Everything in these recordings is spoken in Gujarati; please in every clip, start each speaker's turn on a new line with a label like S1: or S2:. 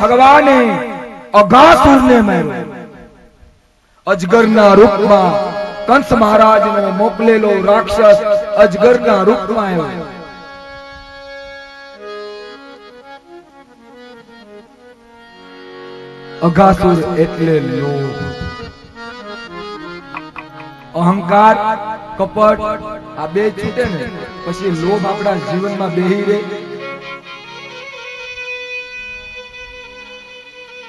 S1: ભગવાને અઘાસુરને માર્યો. અજગરના રૂપમાં કંસ મહારાજને મોકલેલો રાક્ષસ અજગરના રૂપમાં આવ્યો. અઘાસુર એટલે લોભ. અહંકાર, કપટ, આ બે છૂટે ને, પછી લોભ આપણા જીવનમાં બેહી રહે.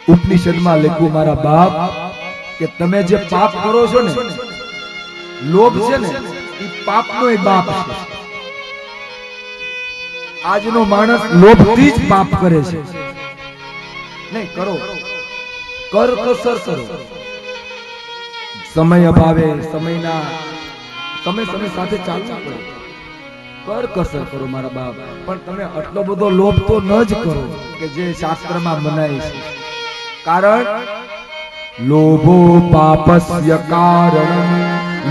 S1: ઉપનિષદમાં લખ્યું, મારા બાપ, કે તમે જે પાપ કરો છો ને, લોભ છે ને, એ પાપનો બાપ છે. આજનો માણસ લોભથી જ પાપ કરે છે. નહીં, કરો. કર કસર કરો. સમય અભાવે, સમયના, તમે સમય સાથે ચાલવું પડે. કર કસર કરો, મારા બાપ. પણ તમે આટલો બધો લોભ તો ન જ કરો, કે જે શાસ્ત્રમાં મનાય છે. કારણ લોભો પાપસ્ય કારણ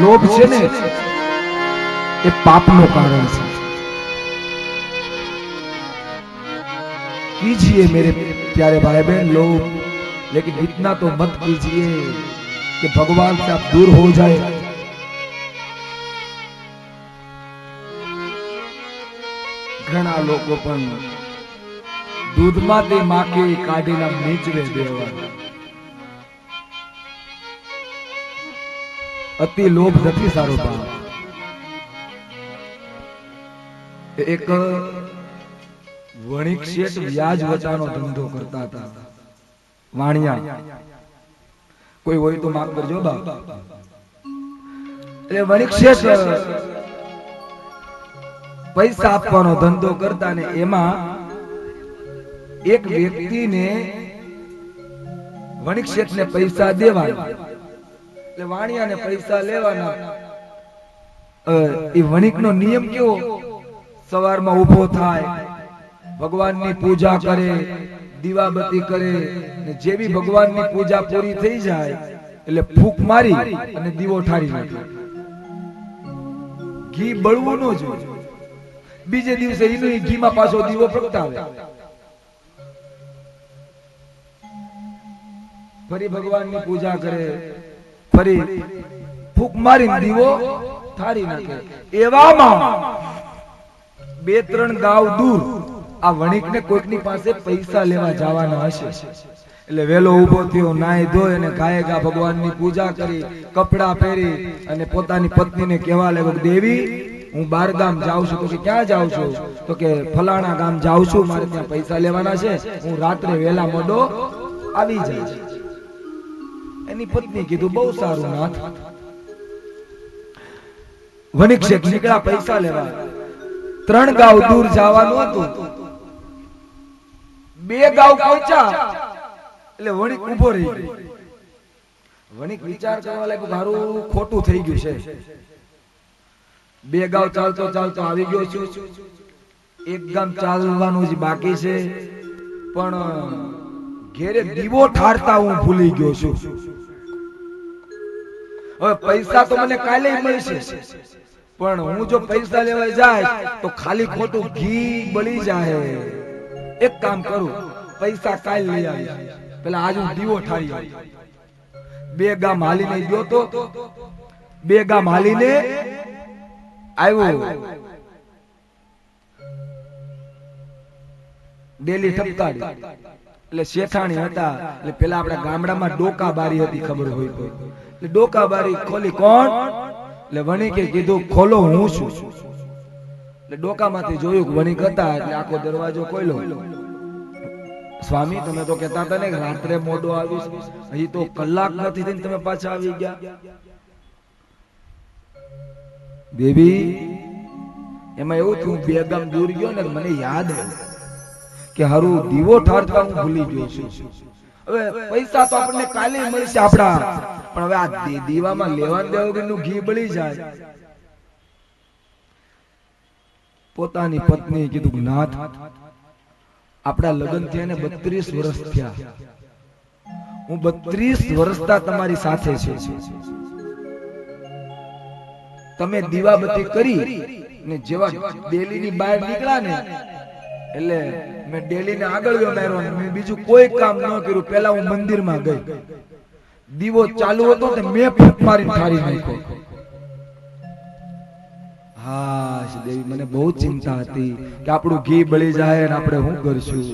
S1: લોભ છે ને એ પાપનું કારણ છે कीजिए मेरे प्यारे भाई बहन लोग लेकिन इतना तो मत कीजिए कि भगवान से आप दूर हो जाए ઘણા લોકો પણ દૂધમાંથી માખી કાઢીને નીચવે દેવા અતિ લોભ નથી સારો ભાવ એક વણિક શેઠ વ્યાજ વચાનો ધંધો કરતા હતા. વાણિયા, કોઈ હોય તો માફ કરજો બાપ. એટલે વણિક શેઠ, પૈસા આપવાનો ધંધો કરતા ને એમાં એક વ્યક્તિને વણિક શેઠને પૈસા દેવાના. એટલે વાણિયાને પૈસા લેવાના. એ વણિકનો નિયમ કેવો? સવારમાં ઊભો થાય, ભગવાનની પૂજા કરે, દીવાબત્તી કરે, ને જેવી ભગવાનની પૂજા પૂરી થઈ જાય, એટલે ફૂક મારી અને દીવો ઠારી નાખે. ઘી બળવું ન જોઈએ. બીજે દિવસે એનું ઘીમાં પાછો દીવો પ્રગટાવે. ફરી ભગવાનની પૂજા કરે, ફરી ફૂંક મારી દીવો થારી નાખે. એવામાં બે ત્રણ ગાવ દૂર આ વણિકને કોઈકની પાસે પૈસા લેવા જવાના હશે. એટલે વેલો ઊભો થયો નાય ધોય અને ગાય ગા ભગવાનની પૂજા કરી, કપડા પહેરી અને પોતાની પત્નીને કહેવા લાગ્યો દેવી, હું બાર ગામ જાઉં છું. તો કે ક્યાં જાઉં છું? તો કે ફલાણા ગામ જાઉં છું, મારે ત્યાં પૈસા લેવાના છે. હું રાત્રે વેલા મોડો આવી જઈશ એની પત્ની કીધું બહુ સારું નાથ. વણિક નીકળ્યા પૈસા લેવા. ત્રણ ગાવ દૂર જવાનું હતું. બે ગાવ પહોંચ્યા. એટલે વણિક ઊભો રહી વણિક વિચાર કરવા લાગ્યો મારું ખોટું થઈ ગયું છે. બે ગાવ ચાલતો ચાલતો આવી ગયો છું. એક ગામ ચાલવાનું જ બાકી છે. પણ ઘેરે દીવો ઠારતા હું ભૂલી ગયો છું. હવે પૈસા તો મને કાલે મળશે. પણ હું જો પૈસા લેવા જાય તો ખાલી ખોટું ઘી બળી જાય. એક કામ કરું, પૈસા કાલ લઈ આવી પેલા આજ હું દીવો ઠારી બે ગામ હાલીને ગયો તો, બે ગામ હાલીને આવ્યો. ડેલી ઠપકારી. એટલે શેઠાણી હતા. એટલે પેલા આપણા ગામડામાં ડોકા બારી હતી ખબર હોય તો. એટલે ડોકા બારી ખોલી કોણ? એટલે વણિકે કીધું, ખોલો, હું છું. એટલે ડોકામાંથી જોયું વણિક હતા, એટલે આખો દરવાજો ખોલ્યો. સ્વામી, તમે તો કહેતા હતા ને રાત્રે મોડો આવીશ. હજી તો કલાક નથી થઈને તમે પાછા આવી ગયા. દેવી એમાં એવું થયું, બે દૂર ગયો ને, મને યાદ આવ્યું કે હારું દીવો ઠારતા હું ભૂલી ગયો છું. હવે પૈસા તો આપણને કાલે મળશે આપડા પણ હવે આ દીવામાં લેવા દેવા વગરનું ઘી બળી જાય. પોતાની પત્ની કીધું નાથ, આપણા લગ્ન થયા ને બત્રીસ વર્ષ થયા. હું બત્રીસ વર્ષતા તમારી સાથે છે. તમે દીવાબત્તી કરી ને જેવા ડેલીની બહાર નીકળ્યા ને એટલે મેં ડેલી ને આગળ માર્યો મેં બીજું કોઈ કામ ન કર્યું. પહેલા હું મંદિરમાં ગઈ. દીવો ચાલુ હતો તે મેં ફૂંક મારી ઠારી નાખ્યો. હા દેવી મને બહુ ચિંતા હતી કે આપણું ઘી બળી જાય અને આપણે શું કરશું?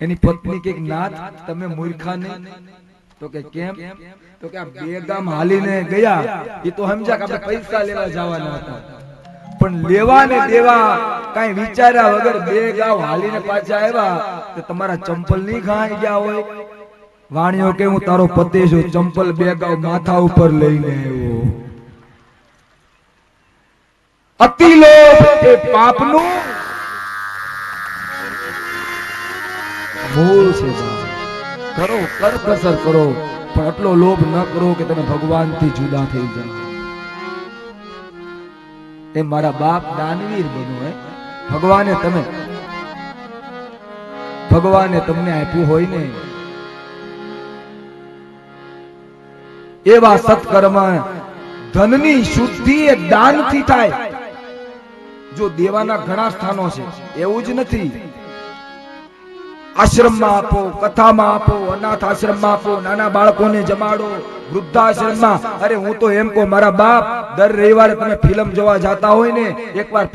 S1: એની પત્ની કે, નાથ, તમે મૂર્ખા નહીં તો કે, કેમ? તો કે, આ બે હાલીને ગયા. એ તો સમજ્યા કે આપણે પૈસા લેવા જવાના હતા. પણ લેવા ને દેવા કઈ વિચાર્યા વગર બે ગાવ હાલીને પાછા આવ્યા તો તમારા ચંપલ નહીં ખાઈ ગયા હોય. વાણીઓ કે હું તારો પતિ છું, ચંપલ બે ગાવ માથા ઉપર લઈને આવ્યો. અતિ લોભ એ પાપનું મૂળ છે કરો કરકસર કરો, પણ આટલો લોભ ન કરો કે તમે ભગવાનથી જુદા થઈ જાઓ. એ મારા બાપ દાનવીર બન્યું હે. ભગવાને તમે, ભગવાને તમને આપ્યું હોય ને. એવા સત્કર્મ, ધનની શુદ્ધિ એ દાનથી થાય. જો દેવાના ઘણા સ્થાનો છે, એવું જ નથી. આશ્રમમાં આપો, કથામાં આપો, અનાથ આશ્રમમાં આપો, નાના બાળકોને જમાડો. વૃદ્ધાશ્રમમાં. અરે હું બાપ ને, એકવાર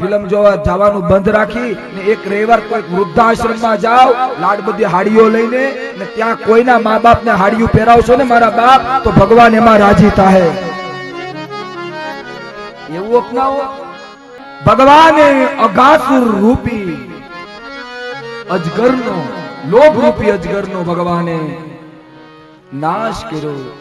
S1: પહેરાવશો ને, મારા બાપ, તો ભગવાન એમાં રાજી થાય એવું અપનાવો. ભગવાને અઘાસુર રૂપી અજગરનો લોભ રૂપી અજગરનો ભગવાને નાશ કર્યો.